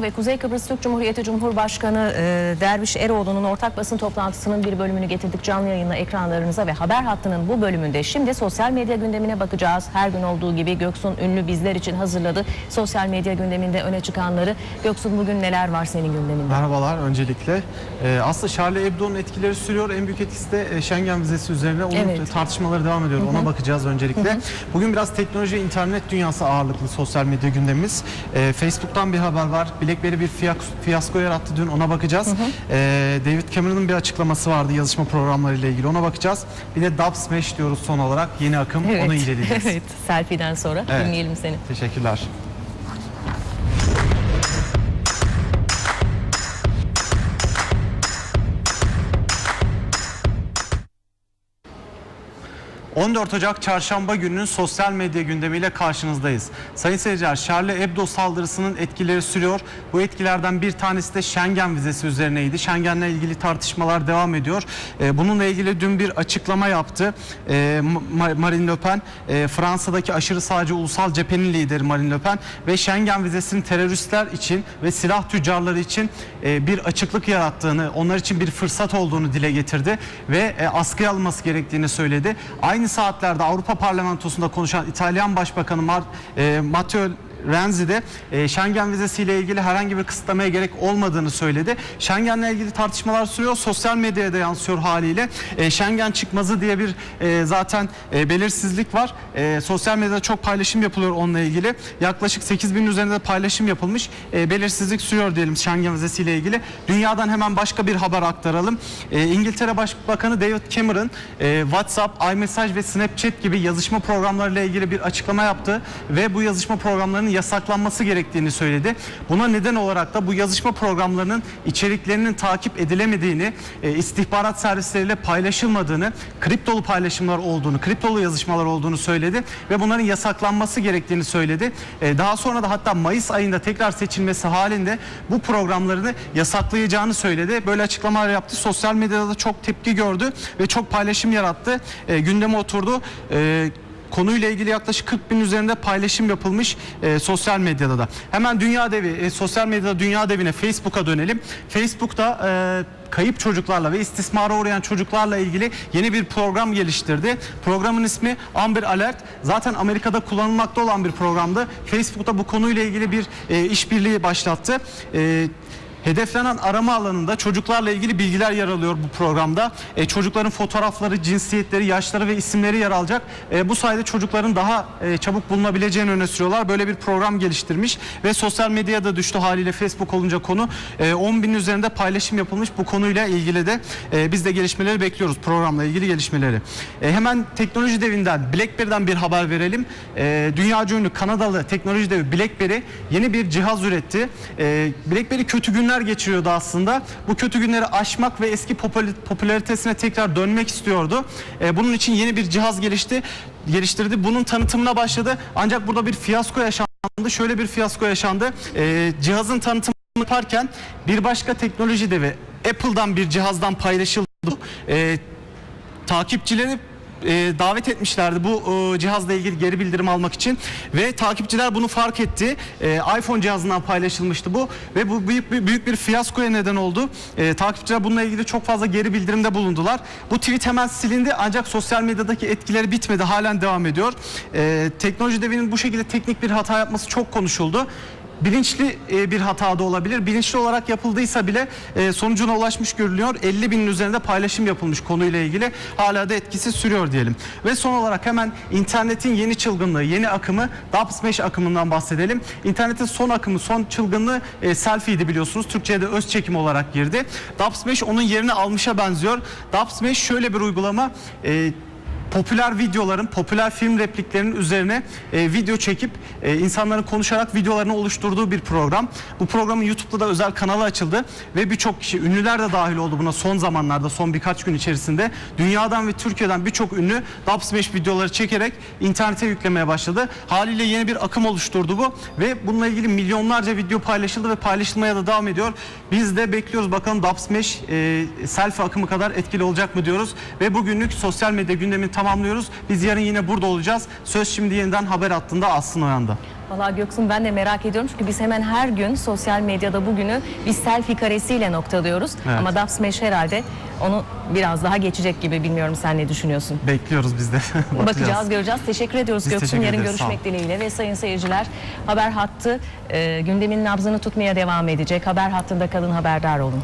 ve Kuzey Kıbrıs Türk Cumhuriyeti Cumhurbaşkanı e, Derviş Eroğlu'nun ortak basın toplantısının bir bölümünü getirdik canlı yayınla ekranlarınıza ve haber hattının bu bölümünde şimdi sosyal medya gündemine bakacağız. Her gün olduğu gibi Göksun Ünlü bizler için hazırladı. Sosyal medya gündeminde öne çıkanları. Göksun bugün neler var senin gündeminde? Merhabalar öncelikle. Ee, aslında Charlie Hebdo'nun etkileri sürüyor. En büyük etkisi de e, Schengen vizesi üzerine. Onun Evet. tartışmaları devam ediyor. Ona bakacağız öncelikle. Bugün biraz teknoloji ve internet dünyası ağırlıklı sosyal medya gündemimiz. Ee, Facebook'tan bir haber var. BlackBerry bir fiyasko yarattı dün. Ona bakacağız. Ee, David Cameron'ın bir açıklaması vardı yazışma programları ile ilgili. Ona bakacağız. Bir de Dub Smash diyoruz son olarak. Yeni akım. Onu inceleyeceğiz. evet. Selfie'den sonra Evet. dinleyelim seni. Teşekkürler. ...14 Ocak Çarşamba gününün sosyal medya gündemiyle karşınızdayız. Sayın seyirciler, Charlie Hebdo saldırısının etkileri sürüyor. Bu etkilerden bir tanesi de Schengen vizesi üzerineydi. Schengen'le ilgili tartışmalar devam ediyor. Ee, bununla ilgili dün bir açıklama yaptı. Ee, Ma- Marine Le Pen, e, Fransa'daki aşırı sağcı ulusal cephenin lideri Marine Le Pen... ...ve Schengen vizesinin teröristler için ve silah tüccarları için bir açıklık yarattığını... ...onlar için bir fırsat olduğunu dile getirdi. Ve e, askıya alınması gerektiğini söyledi. Aynı saatlerde Avrupa Parlamentosu'nda konuşan İtalyan Başbakanı Mar- e, Matteo Renzi de e, Schengen vizesiyle ilgili herhangi bir kısıtlamaya gerek olmadığını söyledi. Schengen'le ilgili tartışmalar sürüyor. Sosyal medyaya da yansıyor haliyle. E, Schengen çıkmazı diye bir e, zaten e, belirsizlik var. E, sosyal medyada çok paylaşım yapılıyor onunla ilgili. Yaklaşık 8 bin üzerinde de paylaşım yapılmış. E, belirsizlik sürüyor diyelim Schengen vizesiyle ilgili. Dünyadan hemen başka bir haber aktaralım. E, İngiltere Başbakanı David Cameron e, WhatsApp, iMessage ve Snapchat gibi yazışma programlarıyla ilgili bir açıklama yaptı ve bu yazışma programlarının yasaklanması gerektiğini söyledi. Buna neden olarak da bu yazışma programlarının içeriklerinin takip edilemediğini, e, istihbarat servisleriyle paylaşılmadığını, kriptolu paylaşımlar olduğunu, kriptolu yazışmalar olduğunu söyledi ve bunların yasaklanması gerektiğini söyledi. E, daha sonra da hatta Mayıs ayında tekrar seçilmesi halinde bu programlarını yasaklayacağını söyledi. Böyle açıklamalar yaptı. Sosyal medyada da çok tepki gördü ve çok paylaşım yarattı. E, gündeme oturdu. E, Konuyla ilgili yaklaşık 40 bin üzerinde paylaşım yapılmış e, sosyal medyada da. Hemen dünya devi, e, sosyal medyada dünya devine Facebook'a dönelim. Facebook'ta e, kayıp çocuklarla ve istismara uğrayan çocuklarla ilgili yeni bir program geliştirdi. Programın ismi Amber Alert. Zaten Amerika'da kullanılmakta olan bir programdı. Facebook'ta bu konuyla ilgili bir e, işbirliği başlattı. E, Hedeflenen arama alanında çocuklarla ilgili bilgiler yer alıyor bu programda. E, çocukların fotoğrafları, cinsiyetleri, yaşları ve isimleri yer alacak. E, bu sayede çocukların daha e, çabuk bulunabileceğini öne sürüyorlar. Böyle bir program geliştirmiş ve sosyal medyada düştü haliyle Facebook olunca konu. E, 10 bin üzerinde paylaşım yapılmış bu konuyla ilgili de e, biz de gelişmeleri bekliyoruz programla ilgili gelişmeleri. E, hemen teknoloji devinden BlackBerry'den bir haber verelim. E, dünyaca ünlü Kanadalı teknoloji devi BlackBerry yeni bir cihaz üretti. E, BlackBerry kötü günler geçiriyordu aslında. Bu kötü günleri aşmak ve eski popülaritesine tekrar dönmek istiyordu. E, bunun için yeni bir cihaz gelişti geliştirdi. Bunun tanıtımına başladı. Ancak burada bir fiyasko yaşandı. Şöyle bir fiyasko yaşandı. E, cihazın tanıtımını yaparken bir başka teknoloji devi Apple'dan bir cihazdan paylaşıldı. E, takipçileri e, davet etmişlerdi bu e, cihazla ilgili geri bildirim almak için ve takipçiler bunu fark etti. E, iPhone cihazından paylaşılmıştı bu ve bu büyük bir, büyük bir fiyaskoya neden oldu. E, takipçiler bununla ilgili çok fazla geri bildirimde bulundular. Bu tweet hemen silindi ancak sosyal medyadaki etkileri bitmedi. Halen devam ediyor. E, teknoloji devinin bu şekilde teknik bir hata yapması çok konuşuldu bilinçli e, bir hata da olabilir. Bilinçli olarak yapıldıysa bile e, sonucuna ulaşmış görülüyor. 50 binin üzerinde paylaşım yapılmış konuyla ilgili. Hala da etkisi sürüyor diyelim. Ve son olarak hemen internetin yeni çılgınlığı, yeni akımı Dubsmash akımından bahsedelim. İnternetin son akımı, son çılgınlığı e, selfie'ydi biliyorsunuz. Türkçe'ye de öz çekim olarak girdi. Dubsmash onun yerini almışa benziyor. Dubsmash şöyle bir uygulama. E, popüler videoların, popüler film repliklerinin üzerine e, video çekip e, insanların konuşarak videolarını oluşturduğu bir program. Bu programın YouTube'da da özel kanalı açıldı ve birçok kişi, ünlüler de dahil oldu buna son zamanlarda, son birkaç gün içerisinde. Dünyadan ve Türkiye'den birçok ünlü Dubsmash videoları çekerek internete yüklemeye başladı. Haliyle yeni bir akım oluşturdu bu ve bununla ilgili milyonlarca video paylaşıldı ve paylaşılmaya da devam ediyor. Biz de bekliyoruz bakalım Dubsmash e, selfie akımı kadar etkili olacak mı diyoruz ve bugünlük sosyal medya gündemini tamamlıyoruz. Biz yarın yine burada olacağız. Söz şimdi yeniden haber hattında Aslı Noyan'da. Vallahi Göksun ben de merak ediyorum çünkü biz hemen her gün sosyal medyada bugünü bir selfie karesiyle noktalıyoruz. Evet. Ama Dub Smash herhalde onu biraz daha geçecek gibi bilmiyorum sen ne düşünüyorsun? Bekliyoruz biz de. Bakacağız, göreceğiz. Teşekkür ediyoruz Biz Göksun. teşekkür Yarın ederiz, görüşmek dileğiyle ve sayın seyirciler haber hattı e, gündemin nabzını tutmaya devam edecek. Haber hattında kalın haberdar olun.